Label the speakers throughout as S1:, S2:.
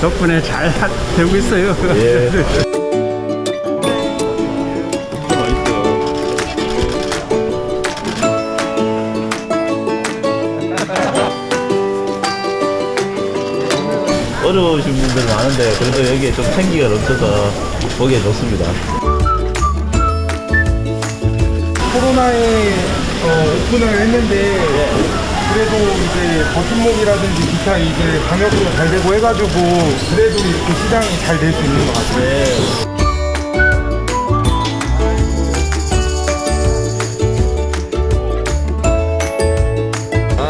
S1: 덕분에 잘 하- 되고 있어요.
S2: 예. 어려우신 분들 많은데 그래도 여기에 좀 생기가 넘쳐서 보기에 좋습니다.
S3: 코로나에 어, 오픈을 했는데 그래도 이제 버팀목이라든지 기타 이제 방역도 잘 되고 해가지고 그래도 이렇게 시장이 잘 될 수 있는 것 같아요.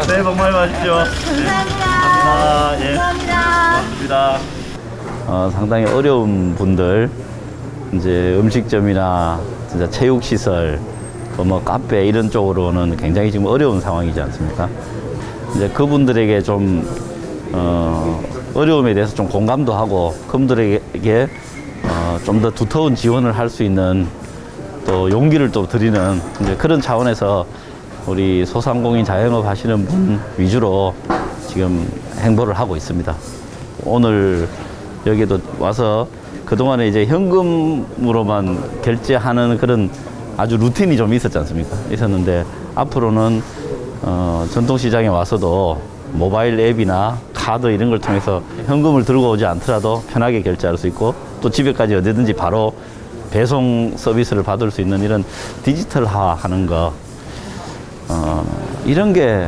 S2: 새해 복 많이 받으십시오. 감사합니다. 예. 고맙습니다. 어, 상당히 어려운 분들, 이제 음식점이나 진짜 체육시설, 또 뭐 카페 이런 쪽으로는 굉장히 지금 어려운 상황이지 않습니까? 이제 그분들에게 좀, 어, 어려움에 대해서 좀 공감도 하고, 그분들에게 어, 좀 더 두터운 지원을 할 수 있는 또 용기를 또 드리는 이제 그런 차원에서 우리 소상공인 자영업 하시는 분 위주로 지금 행보를 하고 있습니다. 오늘 여기도 와서 그동안에 이제 현금으로만 결제하는 그런 아주 루틴이 좀 있었지 않습니까? 있었는데 앞으로는 어, 전통시장에 와서도 모바일 앱이나 카드 이런 걸 통해서 현금을 들고 오지 않더라도 편하게 결제할 수 있고 또 집에까지 어디든지 바로 배송 서비스를 받을 수 있는 이런 디지털화 하는 거 어, 이런 게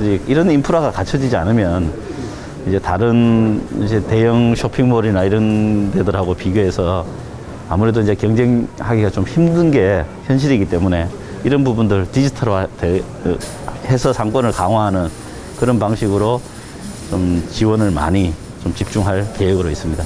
S2: 이제 이런 인프라가 갖춰지지 않으면 이제 다른 이제 대형 쇼핑몰이나 이런 데들하고 비교해서 아무래도 이제 경쟁하기가 좀 힘든 게 현실이기 때문에 이런 부분들 디지털화 돼- 어, 해서 상권을 강화하는 그런 방식으로 좀 지원을 많이 좀 집중할 계획으로 있습니다.